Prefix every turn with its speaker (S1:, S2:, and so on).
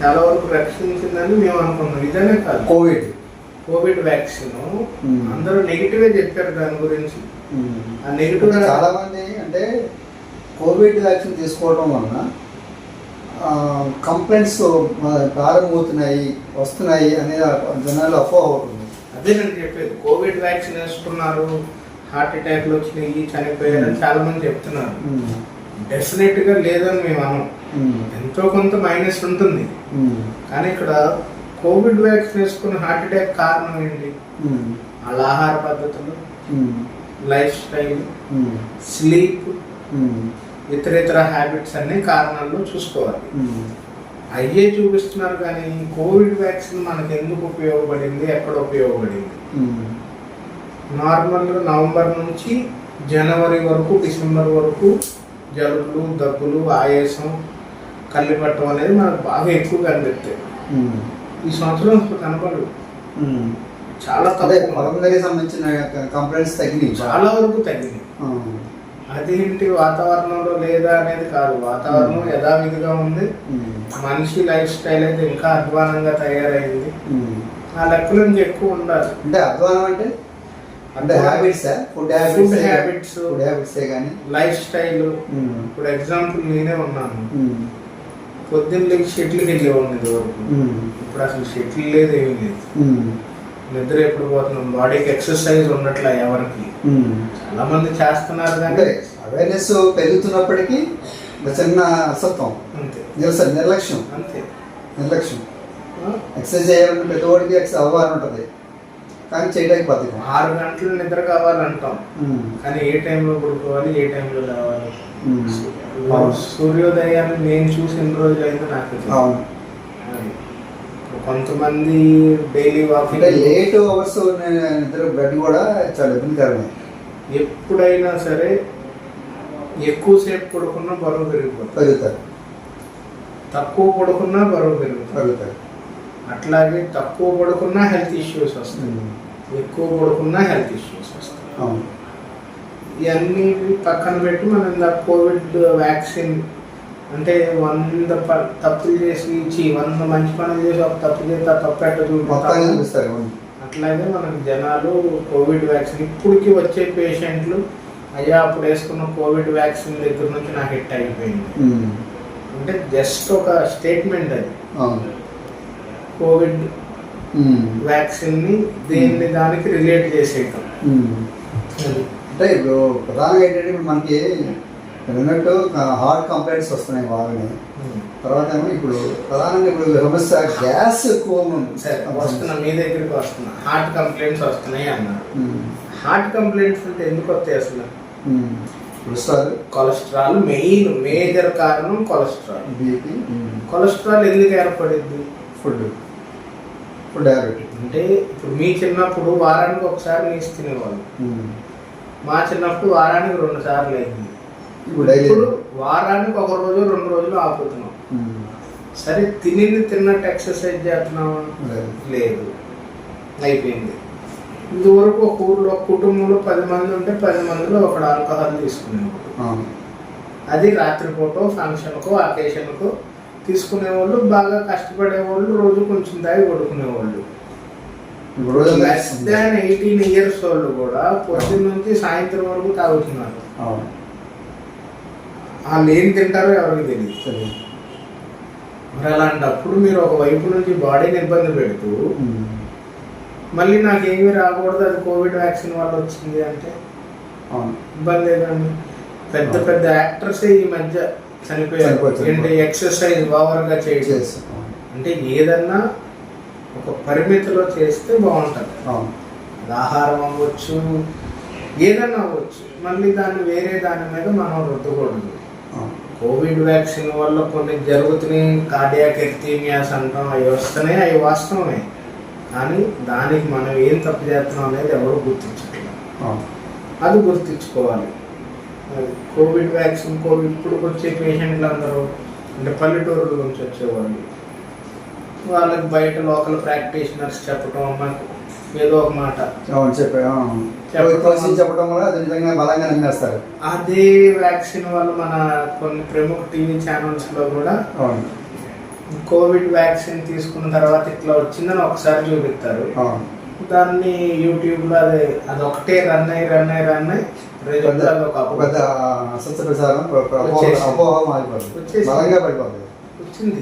S1: చాలా వరకు రక్షించిందని మేము అనుకున్నాం. ఇదనే కాదు.
S2: కోవిడ్.
S1: Covid vaccine. అందరూ నెగిటివే చెప్పారు దాని గురించి. ఆ నెగిటివ్
S2: చాలా మంది అంటే కోవిడ్ వ్యాక్సిన్ తీసుకోవడం వలన కంప్లైంట్స్ ప్రారంభమవుతున్నాయి వస్తున్నాయి అనేది జనాలు అపోహ అవుతుంది
S1: అదే నేను చెప్పేది. కోవిడ్ వ్యాక్సిన్ వేసుకున్నారు. హార్ట్ అటాక్లు వచ్చినాయి చనిపోయారు చాలా మంది చెప్తున్నారు. డెఫినెట్గా లేదని మేము అనం ఎంతో కొంత మైనస్ ఉంటుంది. కానీ ఇక్కడ కోవిడ్ వ్యాక్సిన్ వేసుకున్న హార్ట్ అటాక్ కారణం ఏంటి? వాళ్ళ ఆహార పద్ధతులు లైఫ్ స్టైల్ స్లీప్ ఇతర ఇతర హ్యాబిట్స్ అన్ని కారణాలు చూసుకోవాలి. అయ్యే చూపిస్తున్నారు కానీ కోవిడ్ వ్యాక్సిన్ మనకు ఎందుకు ఉపయోగపడింది? ఎక్కడ ఉపయోగపడింది? నార్మల్గా నవంబర్ నుంచి జనవరి వరకు డిసెంబర్ వరకు జలుబులు దగ్గులు ఆయాసం కళ్ళిపట్టం అనేది మనకు బాగా ఎక్కువ కనిపిస్తాయి ఈ సంవత్సరం కనపడదు.
S2: ఉమ్.
S1: చాలా
S2: పదకొండుకి సంబంధించిన కంప్లైంట్స్ తగ్గినాయి.
S1: చాలా వరకు తగ్గింది
S2: ఆ,
S1: అదేంటి వాతావరణంలో లేదా అనేది కాదు. వాతావరణం యథావిధిగా ఉంది. మనిషి లైఫ్ స్టైల్ అయితే ఇంకా అధ్వానంగా తయారైంది. ఆ లెక్కలు ఇంకా ఎక్కువ ఉండాలి.
S2: అంటే అధ్వానం అంటే? అంటే habits food
S1: food
S2: habits
S1: habits
S2: food హ్యాబిట్సే కానీ
S1: లైఫ్ స్టైల్ ఇప్పుడు ఎగ్జాంపుల్ నేనే ఉన్నాను.
S2: ఉమ్,
S1: పొద్దున్న లేచి షెట్ల్కి వెళ్ళేవాడిని ఇదివరకు.
S2: ఉమ్,
S1: ఇప్పుడు అసలు షెటిల్ లేదు ఏమీ లేదు.
S2: ఉమ్,
S1: నిద్ర ఎప్పుడు పోతున్నాం? బాడీకి ఎక్సర్సైజ్ ఉన్నట్ల ఎవరికి. చాలా మంది చేస్తున్నారు
S2: అంటే అవేర్నెస్ పెరుగుతున్నప్పటికీ ఒక చిన్న అసత్వం.
S1: అంతే.
S2: నిరస నిర్లక్ష్యం.
S1: అంతే.
S2: నిర్లక్ష్యం? ఎక్సర్సైజ్ చేయాలంటే పెద్దవాడికి అవ్వాలని ఉంటుంది. కానీ బద్దకం
S1: ఆరు గంటలు నిద్ర కావాలంటాం. కానీ ఏ టైంలో పడుకోవాలి ఏ టైంలో లేవాలి.
S2: అవును.
S1: సూర్యోదయాన్ని నేను చూసిన రోజు అయితే నాకు.
S2: అవును.
S1: కొంతమంది డైలీ వాకింగ్
S2: లేట్ అవర్స్ నిద్ర బెడ్ కూడా చాలా ఇబ్బందికరమే.
S1: ఎప్పుడైనా సరే ఎక్కువసేపు పడుకున్నా బరువు పెరిగిపోతుంది. తక్కువ పడుకున్నా బరువు పెరుగుతుంది అట్లాగే తక్కువ పడుకున్నా హెల్త్ ఇష్యూస్ వస్తాయి. ఎక్కువ పడుకున్నా హెల్త్ ఇష్యూస్ వస్తాయి.
S2: అవును.
S1: ఇవన్నీ పక్కన పెట్టి మనం ఇందా కోవిడ్ వ్యాక్సిన్ అంటే వంద ప- తప్పులు చేసి ఇచ్చి వంద మంచి పనులు చేసి ఒక తప్పు చేస్తే ఆ తప్పు
S2: అవును.
S1: అట్లాగే మనకు జనాలు కోవిడ్ వ్యాక్సిన్ ఇప్పటికి వచ్చే పేషెంట్లు అయ్యా అప్పుడు వేసుకున్న కోవిడ్ వ్యాక్సిన్ దగ్గర నుంచి నాకు హిట్ అయిపోయింది. అంటే జస్ట్ ఒక స్టేట్మెంట్ అది.
S2: అవును.
S1: కోవిడ్ వ్యాక్సిన్ని దేన్ని దానికి రిలేట్ చేసేయటం.
S2: అంటే ఇప్పుడు ప్రధానంగా ఏంటంటే ఇప్పుడు మనకి అన్నట్టు హార్ట్ కంప్లైంట్స్ వస్తున్నాయి బాగానే. తర్వాత ఏమో ఇప్పుడు ప్రధానంగా ఇప్పుడు సమస్య గ్యాస్ ఎక్కువ
S1: వస్తున్నా మీ దగ్గరికి వస్తున్నా. హార్ట్ కంప్లైంట్స్ వస్తున్నాయి అన్నారు
S2: ఉమ్,
S1: హార్ట్ కంప్లైంట్స్ అంటే ఎందుకు వస్తాయి అసలు.
S2: కొలెస్ట్రాల్
S1: కొలెస్ట్రాల్ మెయిన్ మేజర్ కారణం కొలెస్ట్రాల్.
S2: బీపీ
S1: కొలెస్ట్రాల్ ఎందుకు ఏర్పడింది?
S2: ఫుడ్. ఫుడ్ హ్యాబిట్
S1: అంటే ఇప్పుడు మీ చిన్నప్పుడు వారానికి ఒకసారి నీసు తినేవాళ్ళు. మా చిన్నప్పుడు వారానికి రెండు సార్లు అయింది.
S2: ఇప్పుడు
S1: ఇప్పుడు వారానికి ఒక రోజు రెండు రోజులు ఆపుతున్నాం. సరే తినింది తిన్నట్టు ఎక్సర్సైజ్ చేస్తున్నామా లేదు. అయిపోయింది. ఇదివరకు ఒక ఊర్లో కుటుంబంలో పది మంది ఉంటే పది మందిలో ఒకడు ఆల్కహాల్ తీసుకునేవాడు. అది రాత్రిపూట ఫంక్షన్కో అకేషన్కో తీసుకునేవాళ్ళు బాగా కష్టపడేవాళ్ళు రోజు కొంచెం దాగి పడుకునేవాళ్ళు. లెస్ దాన్ ఎయిటీన్ ఇయర్స్ వాళ్ళు కూడా పొద్దున్న నుంచి సాయంత్రం వరకు తాగుతున్నారు. వాళ్ళు ఏం తింటారో ఎవరికి తెలియదు మరి అలాంటప్పుడు మీరు ఒక వైపు నుంచి బాడీని ఇబ్బంది పెడుతూ. మళ్ళీ నాకేమీ రాకూడదు అది కోవిడ్ వ్యాక్సిన్ వల్ల వచ్చింది అంటే ఇబ్బంది లేదండి పెద్ద పెద్ద యాక్టర్స్ ఈ మధ్య చనిపోయారు. ఎక్సర్సైజ్ ఓవర్గా చేయడం. అంటే ఏదన్నా ఒక పరిమితిలో చేస్తే బాగుంటుంది. ఆహారం అవ్వచ్చు ఏదన్నా అవ్వచ్చు. మళ్ళీ దాన్ని వేరే దాని మీద మనం రుద్దకూడదు. కోవిడ్ వ్యాక్సిన్ వల్ల కొన్ని జరుగుతున్నాయి. కార్డియాక్ ఎర్థీమియాస్ అంటాం అవి వస్తున్నాయి అవి వాస్తవమే. కానీ దానికి మనం ఏం తప్పు చేస్తున్నాం అనేది ఎవరు గుర్తించట్లేదు. అది గుర్తించుకోవాలి. కోవిడ్ వ్యాక్సిన్ కోవిడ్ ఇప్పుడు వచ్చే పేషెంట్లు అందరూ అంటే పల్లెటూరుల నుంచి వచ్చేవాళ్ళు. వాళ్ళకి బయట లోకల్ ప్రాక్టీషనర్స్ చెప్పడం మాకు ఏదో ఒక మాట.
S2: అవును చెప్పా
S1: చెప్పడం
S2: వల్ల అది నిజంగా బలంగా నమ్మేస్తారు
S1: అదే వ్యాక్సిన్ వల్ల మన కొన్ని ప్రముఖ టీవీ ఛానల్స్లో కూడా
S2: అవును.
S1: కోవిడ్ వ్యాక్సిన్ తీసుకున్న తర్వాత ఇట్లా వచ్చిందని ఒకసారి చూపిస్తారు. దాన్ని యూట్యూబ్లో అది అది ఒకటే రన్ అయ్యి రన్ అయ్యి రన్ అయ్యి
S2: పెద్ద అసత్య ప్రచారం అపోహ మారిపోతుంది. బలంగా పడిపోతుంది.
S1: వచ్చింది.